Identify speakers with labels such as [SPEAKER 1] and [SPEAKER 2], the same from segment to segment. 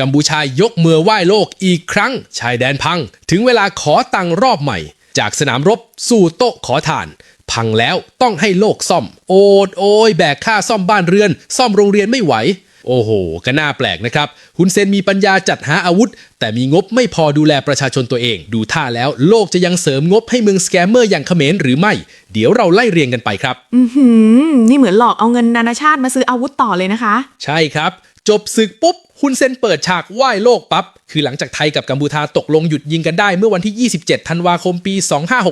[SPEAKER 1] กัมพูชายกมือไหว้โลกอีกครั้ง ชายแดนพัง ถึงเวลาขอตังรอบใหม่ จากสนามรบสู่โต๊ะขอทาน พังแล้วต้องให้โลกซ่อม โอดโอยแบกค่าซ่อมบ้านเรือน ซ่อมโรงเรียนไม่ไหว โอ้โห ก็น่าแปลกนะครับฮุนเซนมีปัญญาจัดหาอาวุธ แต่มีงบไม่พอดูแลประชาชนตัวเอง ดูท่าแล้วโลกจะยังเสริมงบให้เมืองสแกมเมอร์อย่างเขมรหรือไม่ เดี๋ยวเราไล่เรียงกันไปครับ
[SPEAKER 2] อืมนี่เหมือนหลอกเอาเงินนานาชาติมาซื้ออาวุธต่อเลยนะคะ
[SPEAKER 1] ใช่ครับ จบศึกปุ๊บฮุนเซนเปิดฉากไหว้โลกปับ๊บ คือหลังจากไทยกับกัมพูชาตกลงหยุดยิงกันได้เมื่อวันที่ 27 ธันวาคมปี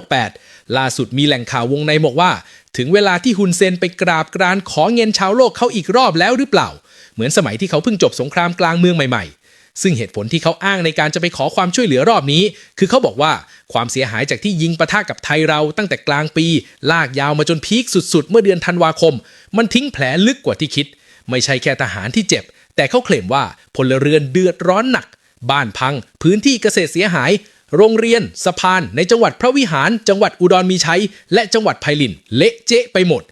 [SPEAKER 1] 2568 ล่าสุดมีแหล่งข่าววงในบอกว่า ถึงเวลาที่ฮุนเซนไปกราบกรานขอเงินชาวโลกเขาอีกรอบแล้วหรือเปล่า เหมือนสมัยที่เขาเพิ่งจบสงครามกลางเมืองใหม่ๆ ซึ่งเหตุผลที่เขาอ้างในการจะไปขอความช่วยเหลือรอบนี้ คือเขาบอกว่าความเสียหายจากที่ยิงปะทะกับไทยเราตั้งแต่กลางปี ลากยาวมาจนพีคสุดๆ เมื่อเดือนธันวาคม มันทิ้งแผลลึกกว่าที่คิด ไม่ใช่แค่ทหารที่เจ็บ แต่เขาเคลมว่าพลเรือนเดือดร้อนหนัก บ้านพัง พื้นที่เกษตรเสียหายโรงเรียน สะพาน ในจังหวัดพระวิหาร จังหวัดอุดรมีชัย และจังหวัดไพลิน เละเจ๊ะไปหมด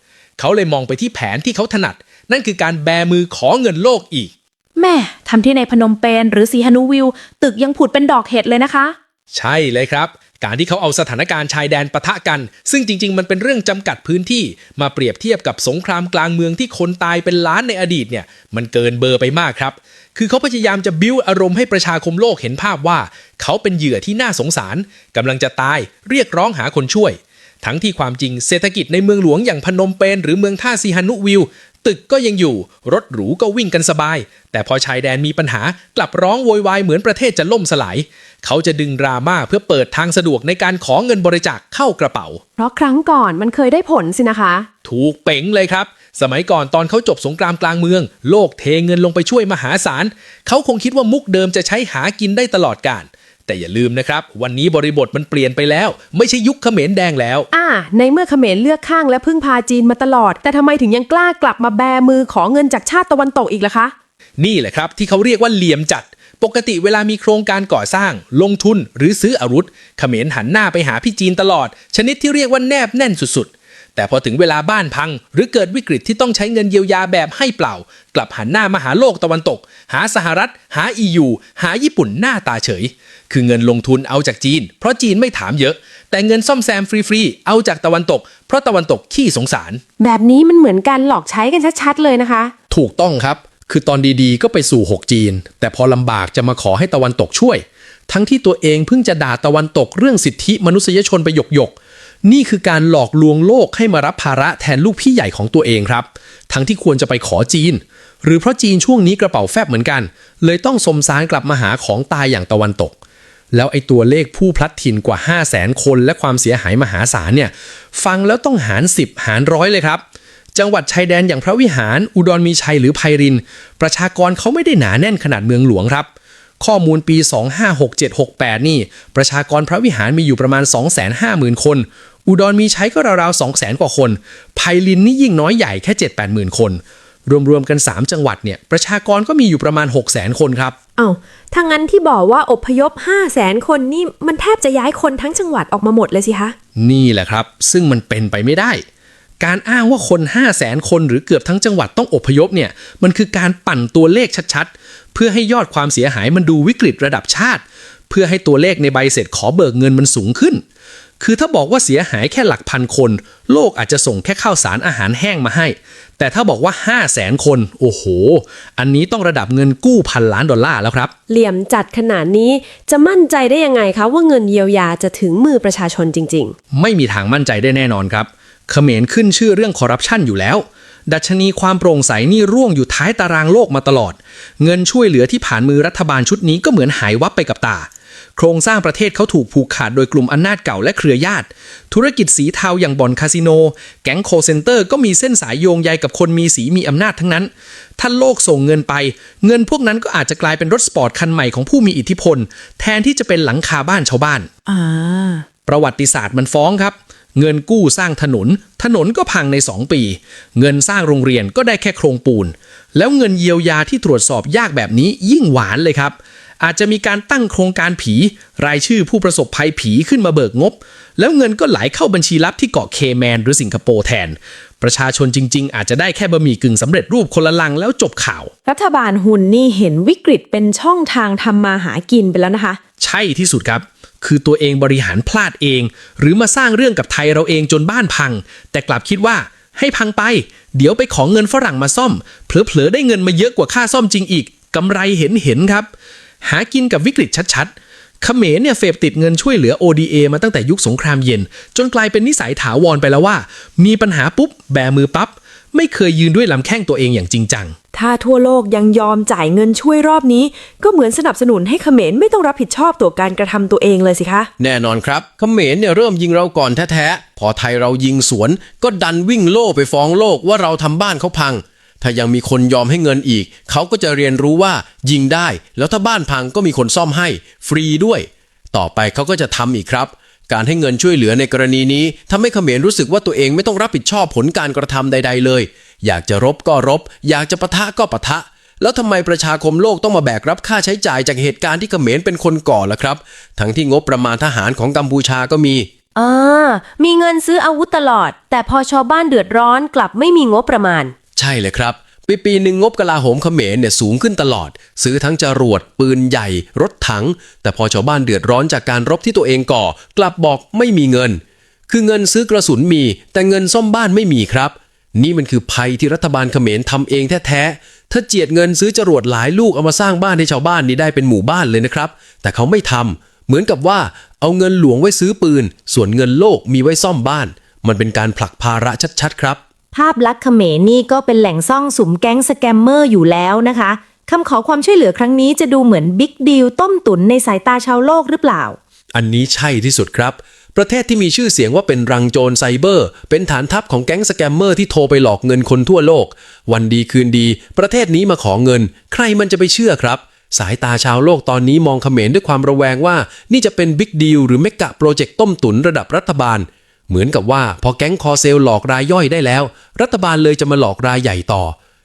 [SPEAKER 1] เขาเลยมองไปที่แผนที่เขาถนัด นั่นคือการแบมือขอเงินโลกอีก
[SPEAKER 3] แม่ทำที่ในพนมเปญหรือสีฮานุวิว ตึกยังผุดเป็นดอกเห็ดเลยนะคะ
[SPEAKER 1] ใช่เลยครับ การที่เขาเอาสถานการณ์ชายแดนปะทะกัน ซึ่งจริง ๆ มันเป็นเรื่องจำกัดพื้นที่มาเปรียบเทียบกับสงครามกลางเมืองที่คนตายเป็นล้านในอดีตเนี่ย มันเกินเบอร์ไปมากครับคือเขาพยายามจะบิ้วอารมณ์ให้ประชาคมโลกเห็นภาพว่า เขาเป็นเหยื่อที่น่าสงสารกำลังจะตายเรียกร้องหาคนช่วย ทั้งที่ความจริงเศรษฐกิจในเมืองหลวงอย่างพนมเปญหรือเมืองท่าซีฮานุวิว ตึกก็ยังอยู่ รถหรูก็วิ่งกันสบาย แต่พอชายแดนมีปัญหากลับร้องโวยวายเหมือนประเทศจะล่มสลาย เขาจะดึงดราม่าเพื่อเปิดทางสะดวกในการขอเงินบริจาคเข้ากระเป๋า
[SPEAKER 2] เพราะครั้งก่อนมันเคยได้ผลสินะคะ
[SPEAKER 1] ถูกเป๋งเลยครับ สมัยก่อนตอนเขาจบสงครามกลางเมือง โลกเทเงินลงไปช่วยมหาศาลเขาคงคิดว่ามุกเดิมจะใช้หากินได้ตลอดกาล แต่อย่าลืมนะครับ วันนี้บริบทมันเปลี่ยนไปแล้ว ไม่ใช่ยุคเขมรแดงแล้ว
[SPEAKER 2] อ่า ในเมื่อเขมรเลือกข้างและพึ่งพาจีนมาตลอด แต่ทำไมถึงยังกล้ากลับมาแบมือขอเงินจากชาติตะวันตกอีกล่ะคะ
[SPEAKER 1] นี่แหละครับที่เขาเรียกว่าเหลี่ยมจัด ปกติเวลามีโครงการก่อสร้าง ลงทุน หรือซื้ออาวุธเขมรหันหน้าไปหาพี่จีนตลอด ชนิดที่เรียกว่าแนบแน่นสุดๆ แต่พอถึงเวลาบ้านพัง หรือเกิดวิกฤตที่ต้องใช้เงินเยียวยาแบบให้เปล่า กลับหันหน้ามาหาโลกตะวันตก หาสหรัฐ หา EU หาญี่ปุ่นหน้าตาเฉย คือเงินลงทุนเอาจากจีน เพราะจีนไม่ถามเยอะ แต่เงินซ่อมแซมฟรีๆเอาจากตะวันตก เพราะตะวันตกขี้สงสาร
[SPEAKER 2] แบบนี้มันเหมือนการหลอกใช้กันชัดๆเลยนะคะ
[SPEAKER 1] ถูกต้องครับ คือตอนดีๆ ก็ไปสู่6จีน แต่พอลำบากจะมาขอให้ตะวันตกช่วย ทั้งที่ตัวเองเพิ่งจะด่าตะวันตกเรื่องสิทธิมนุษยชนไปหยกๆ นี่คือการหลอกลวงโลกให้มารับภาระแทนลูกพี่ใหญ่ของตัวเองครับ ทั้งที่ควรจะไปขอจีน หรือเพราะจีนช่วงนี้กระเป๋าแฟบเหมือนกัน เลยต้องสมสารกลับมาหาของตายอย่างตะวันตก แล้วไอ้ตัวเลขผู้พลัดถิ่นกว่า 5 0 0แสนคนและความเสียหายมหาศาลเนี่ย ฟังแล้วต้องหาร 10 หารร้อยเลยครับจังหวัดชายแดนอย่างพระวิหาร อุดรมีชัยหรือไพริน ประชากรเขาไม่ได้หนาแน่นขนาดเมืองหลวงครับ ข้อมูลปี 256768 นี่ ประชากรพระวิหารมีอยู่ประมาณ 250,000 คน อุดรมีชัยก็ราวๆ200,000กว่าคน ไพลินนี่ยิ่งน้อยใหญ่แค่ 7-80,000 คน รวมๆกัน 3 จังหวัดเนี่ยประชากรก็มีอยู่ประมาณ 600,000คนครับ
[SPEAKER 4] เอา้าถ้างั้นที่บอกว่าอพยพ 5 0 0แสนคนนี่มันแทบจะย้ายคนทั้งจังหวัดออกมาหมดเลยสิคะ
[SPEAKER 1] นี่แหละครับ ซึ่งมันเป็นไปไม่ได้ การอ้างว่าคน 5 0 0แสนคนหรือเกือบทั้งจังหวัดต้องอพยพเนี่ยมันคือการปั่นตัวเลขชัดๆ เพื่อให้ยอดความเสียหายมันดูวิกฤตระดับชาติ เพื่อให้ตัวเลขในใบเสร็จขอเบิกเงินมันสูงขึ้น คือถ้าบอกว่าเสียหายแค่หลักพันคน โลกอาจจะส่งแค่ข้าวสารอาหารแห้งมาให้ แต่ถ้าบอกว่า 5 0 0แสนคน โอ้โห อันนี้ต้องระดับเงินกู้พันล้านดอลลาร์แล้วครับ
[SPEAKER 4] เหลี่ยมจัดขนาดนี้จะมั่นใจได้ยังไงคะว่าเงินเยียวยาจะถึงมือประชาชนจริง
[SPEAKER 1] ไม่มีทางมั่นใจได้แน่นอนครับเขมรขึ้นชื่อเรื่องคอร์รัปชันอยู่แล้ว ดัชนีความโปร่งใสนี่ร่วงอยู่ท้ายตารางโลกมาตลอด เงินช่วยเหลือที่ผ่านมือรัฐบาลชุดนี้ก็เหมือนหายวับไปกับตา โครงสร้างประเทศเขาถูกผูกขาดโดยกลุ่มอำนาจเก่าและเครือญาติ ธุรกิจสีเทาอย่างบ่อนคาสิโน แก๊งโคเซนเตอร์ก็มีเส้นสายโยงใยกับคนมีสีมีอำนาจทั้งนั้น ถ้าโลกส่งเงินไป เงินพวกนั้นก็อาจจะกลายเป็นรถสปอร์ตคันใหม่ของผู้มีอิทธิพล แทนที่จะเป็นหลังคาบ้านชาวบ้าน
[SPEAKER 2] อ่า
[SPEAKER 1] ประวัติศาสตร์มันฟ้องครับเงินกู้สร้างถนน ถนนก็พังใน 2 ปี เงินสร้างโรงเรียนก็ได้แค่โครงปูน แล้วเงินเยียวยาที่ตรวจสอบยากแบบนี้ยิ่งหวานเลยครับ อาจจะมีการตั้งโครงการผี รายชื่อผู้ประสบภัยผีขึ้นมาเบิกงบ แล้วเงินก็ไหลเข้าบัญชีลับที่เกาะเคแมนหรือสิงคโปร์แทน ประชาชนจริง ๆ อาจจะได้แค่บะหมี่กึ่งสำเร็จรูปคนละลังแล้วจบข่าว
[SPEAKER 4] รัฐบาลหุ่นนี่เห็นวิกฤตเป็นช่องทางทำมาหากินไปแล้วนะคะ
[SPEAKER 1] ใช่ที่สุดครับ คือตัวเองบริหารพลาดเอง หรือมาสร้างเรื่องกับไทยเราเองจนบ้านพัง แต่กลับคิดว่าให้พังไป เดี๋ยวไปขอเงินฝรั่งมาซ่อม เผลอๆได้เงินมาเยอะกว่าค่าซ่อมจริงอีกกำไรเห็นเห็นๆครับ หากินกับวิกฤตชัดๆเขมรเนี่ยเฟบติดเงินช่วยเหลือ ODA มาตั้งแต่ยุคสงครามเย็น จนกลายเป็นนิสัยถาวรไปแล้วว่า มีปัญหาปุ๊บ แบมือปั๊บไม่เคยยืนด้วยลำแข้งตัวเองอย่างจริงจัง
[SPEAKER 4] ถ้าทั่วโลกยังยอมจ่ายเงินช่วยรอบนี้ ก็เหมือนสนับสนุนให้เขมรไม่ต้องรับผิดชอบต่อการกระทำตัวเองเลยสิคะ
[SPEAKER 5] แน่นอนครับเขมรเนี่ยเริ่มยิงเราก่อนแท้ๆ พอไทยเรายิงสวน ก็ดันวิ่งโล่ไปฟ้องโลกว่าเราทำบ้านเขาพัง ถ้ายังมีคนยอมให้เงินอีก เขาก็จะเรียนรู้ว่ายิงได้ แล้วถ้าบ้านพังก็มีคนซ่อมให้ ฟรีด้วย ต่อไปเขาก็จะทำอีกครับ การให้เงินช่วยเหลือในกรณีนี้ทำให้เขมรรู้สึกว่าตัวเองไม่ต้องรับผิดชอบผลการกระทำใด ๆ เลย อยากจะรบก็รบ อยากจะปะทะก็ปะทะแล้วทำไมประชาคมโลกต้องมาแบกรับค่าใช้จ่ายจากเหตุการณ์ที่เขมรเป็นคนก่อล่ะครับ ทั้งที่งบประมาณทหารของกัมพูชาก็มี
[SPEAKER 6] อ่ามีเงินซื้ออาวุธตลอด แต่พอชาวบ้านเดือดร้อนกลับไม่มีงบประมาณ
[SPEAKER 5] ใช่เลยครับ ปีปีหนึ่งงบกลาโหมเขมรเนี่ยสูงขึ้นตลอด ซื้อทั้งจรวด ปืนใหญ่ รถถัง แต่พอชาวบ้านเดือดร้อนจากการรบที่ตัวเองก่อ กลับบอกไม่มีเงิน คือเงินซื้อกระสุนมี แต่เงินซ่อมบ้านไม่มีครับ นี่มันคือภัยที่รัฐบาลเขมรทำเองแท้ๆถ้าเจียดเงินซื้อจรวดหลายลูกเอามาสร้างบ้านให้ชาวบ้านนี่ได้เป็นหมู่บ้านเลยนะครับ แต่เขาไม่ทำเหมือนกับว่าเอาเงินหลวงไว้ซื้อปืน ส่วนเงินโลกมีไว้ซ่อมบ้าน มันเป็นการผลักภาระชัดๆ ครับ
[SPEAKER 6] ภาพลักษณ์เขมรนี่ก็เป็นแหล่งซ่องสุมแก๊งสแกมเมอร์อยู่แล้วนะคะคำขอความช่วยเหลือครั้งนี้จะดูเหมือนบิ๊กดีลต้มตุ๋นในสายตาชาวโลกหรือเปล่า
[SPEAKER 5] อันนี้ใช่ที่สุดครับ ประเทศที่มีชื่อเสียงว่าเป็นรังโจรไซเบอร์ เป็นฐานทัพของแก๊งสแกมเมอร์ที่โทรไปหลอกเงินคนทั่วโลก วันดีคืนดี ประเทศนี้มาขอเงิน ใครมันจะไปเชื่อครับ สายตาชาวโลกตอนนี้มองเขมรด้วยความระแวงว่า นี่จะเป็นบิ๊กดีลหรือเมกะโปรเจกต์ต้มตุ๋นระดับรัฐบาล เหมือนกับว่าพอแก๊งคอเซลหลอกรายย่อยได้แล้ว รัฐบาลเลยจะมาหลอกรายใหญ่ต่อ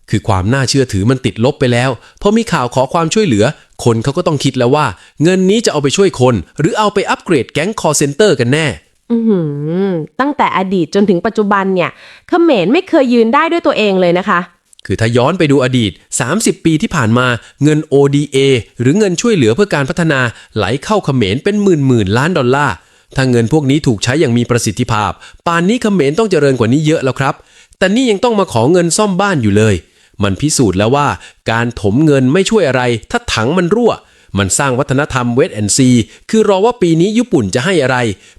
[SPEAKER 5] คือความน่าเชื่อถือมันติดลบไปแล้วพอมีข่าวขอความช่วยเหลือ คนเขาก็ต้องคิดแล้วว่า เงินนี้จะเอาไปช่วยคน หรือเอาไปอัปเกรดแก๊งคอเซนเตอร์กันแน่
[SPEAKER 2] อือหือตั้งแต่อดีตจนถึงปัจจุบันเนี่ยเขมรไม่เคยยืนได้ด้วยตัวเองเลยนะคะ
[SPEAKER 5] คือถ้าย้อนไปดูอดีต 30 ปีที่ผ่านมาเงิน ODA หรือเงินช่วยเหลือเพื่อการพัฒนาไหลเข้าเขมรเป็นหมื่นหมื่นล้านดอลลาร์ ถ้าเงินพวกนี้ถูกใช้อย่างมีประสิทธิภาพ ป่านนี้เขมรต้องเจริญกว่านี้เยอะแล้วครับ แต่นี่ยังต้องมาขอเงินซ่อมบ้านอยู่เลย มันพิสูจน์แล้วว่า การถมเงินไม่ช่วยอะไร ถ้าถังมันรั่ว มันสร้างวัฒนธรรมเวทแอนซีคือรอว่าปีนี้ญี่ปุ่นจะให้อะไร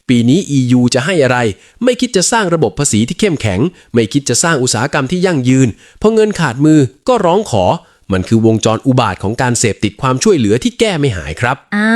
[SPEAKER 5] ปีนี้ EU จะให้อะไร ไม่คิดจะสร้างระบบภาษีที่เข้มแข็ง ไม่คิดจะสร้างอุตสาหกรรมที่ยั่งยืนพอเงินขาดมือก็ร้องขอ มันคือวงจรอุบาทของการเสพติดความช่วยเหลือที่แก้ไม่หายครับ
[SPEAKER 3] อ่า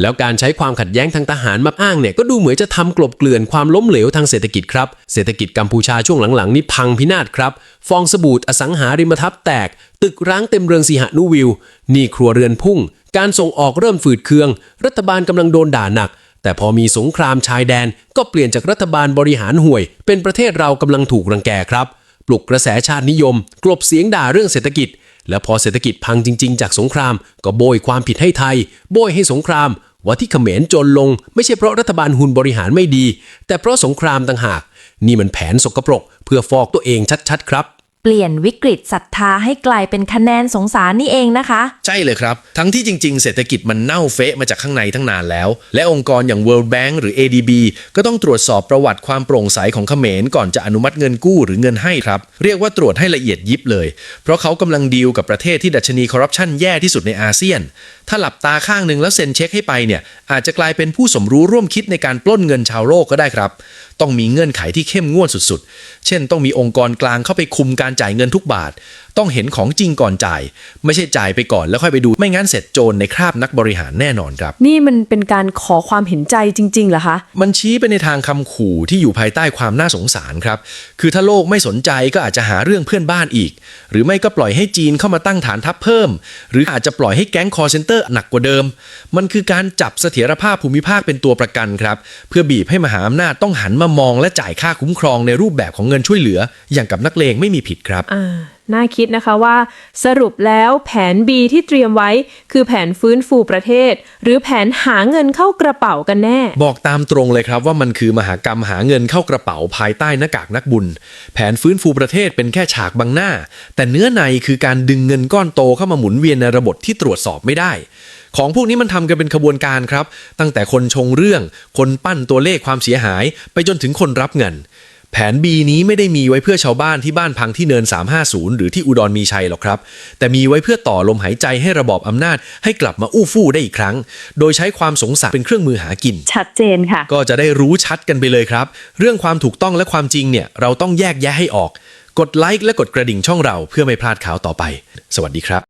[SPEAKER 5] แล้วการใช้ความขัดแย้งทางทหารมาอ้างเนี่ยก็ดูเหมือนจะทำกลบเกลื่อนความล้มเหลวทางเศรษฐกิจครับ เศรษฐกิจกัมพูชาช่วงหลังๆนี่พังพินาศครับ ฟองสบู่อสังหาริมทรัพย์แตก ตึกร้างเต็มเรืองสีหนุวิวหนี่ครัวเรือนพุ่ง การส่งออกเริ่มฝืดเคือง รัฐบาลกำลังโดนด่าหนักแต่พอมีสงครามชายแดน ก็เปลี่ยนจากรัฐบาลบริหารห่วย เป็นประเทศเรากำลังถูกรังแกครับ ปลุกกระแสชาตินิยม กลบเสียงด่าเรื่องเศรษฐกิจ แล้วพอเศรษฐกิจพังจริง ๆ จากสงคราม ก็โบยความผิดให้ไทย โบยให้สงคราม ว่าที่เขมรจนลง ไม่ใช่เพราะรัฐบาลหุนบริหารไม่ดี แต่เพราะสงครามต่างหาก นี่มันแผนสกปรก เพื่อฟอกตัวเองชัดๆ ครับ
[SPEAKER 3] เปลี่ยนวิกฤตศรัทธาให้กลายเป็นคะแนนสงสารนี่เองนะคะ
[SPEAKER 1] ใช่เลยครับ ทั้งที่จริง ๆ เศรษฐกิจมันเน่าเฟะมาจากข้างในทั้งนานแล้ว และองค์กรอย่าง World Bank หรือ ADB ก็ต้องตรวจสอบประวัติความโปร่งใสของเขมรก่อนจะอนุมัติเงินกู้หรือเงินให้ครับ เรียกว่าตรวจให้ละเอียดยิบเลย เพราะเขากำลังดีลกับประเทศที่ดัชนีคอร์รัปชันแย่ที่สุดในอาเซียน ถ้าหลับตาข้างหนึ่งแล้วเซ็นเช็คให้ไปเนี่ยอาจจะกลายเป็นผู้สมรู้ร่วมคิดในการปล้นเงินชาวโลกก็ได้ครับ ต้องมีเงื่อนไขที่เข้มงวดสุดๆ เช่น ต้องมีองค์กรกลางเข้าไปคุมการจ่ายเงินทุกบาท ต้องเห็นของจริงก่อนจ่าย ไม่ใช่จ่ายไปก่อนแล้วค่อยไปดูไม่งั้นเสร็จโจรในคราบนักบริหารแน่นอนครับ
[SPEAKER 2] นี่มันเป็นการขอความเห็นใจจริงๆเหรอคะ
[SPEAKER 1] มันชี้ไปในทางคำขู่ที่อยู่ภายใต้ความน่าสงสารครับ คือถ้าโลกไม่สนใจก็อาจจะหาเรื่องเพื่อนบ้านอีก หรือไม่ก็ปล่อยให้จีนเข้ามาตั้งฐานทัพเพิ่ม หรืออาจจะปล่อยให้แก๊งคอร์เซนเตอร์หนักกว่าเดิม มันคือการจับเสถียรภาพภูมิภาคเป็นตัวประกันครับ เพื่อบีบให้มหาอำนาจต้องหันมามองและจ่ายค่าคุ้มครองในรูปแบบของเงิน
[SPEAKER 7] นช่วยเหลืออย่างกับนักเลงไม่มีผิดครับ
[SPEAKER 4] อ่าน่าคิดนะคะว่า สรุปแล้วแผน B ที่เตรียมไว้คือแผนฟื้นฟูประเทศ หรือแผนหาเงินเข้ากระเป๋ากันแน่
[SPEAKER 7] บอกตามตรงเลยครับว่ามันคือมหากรรมหาเงินเข้ากระเป๋าภายใต้หน้ากากนักบุญ แผนฟื้นฟูประเทศเป็นแค่ฉากบังหน้า แต่เนื้อในคือการดึงเงินก้อนโตเข้ามาหมุนเวียนในระบบที่ตรวจสอบไม่ได้ของพวกนี้มันทำกันเป็นขบวนการครับ ตั้งแต่คนชงเรื่อง คนปั้นตัวเลขความเสียหาย ไปจนถึงคนรับเงิน แผน B นี้ไม่ได้มีไว้เพื่อชาวบ้านที่บ้านพังที่เนิน 350 หรือที่อุดรมีชัยหรอกครับ แต่มีไว้เพื่อต่อลมหายใจให้ระบอบอำนาจให้กลับมาอู้ฟู่ได้อีกครั้ง โดยใช้ความสงสารเป็นเครื่องมือหากิน
[SPEAKER 6] ชัดเจนค่ะ
[SPEAKER 7] ก็จะได้รู้ชัดกันไปเลยครับ เรื่องความถูกต้องและความจริงเนี่ยเราต้องแยกแยะให้ออก กดไลค์และกดกระดิ่งช่องเราเพื่อไม่พลาดข่าวต่อไป สวัสดีครับ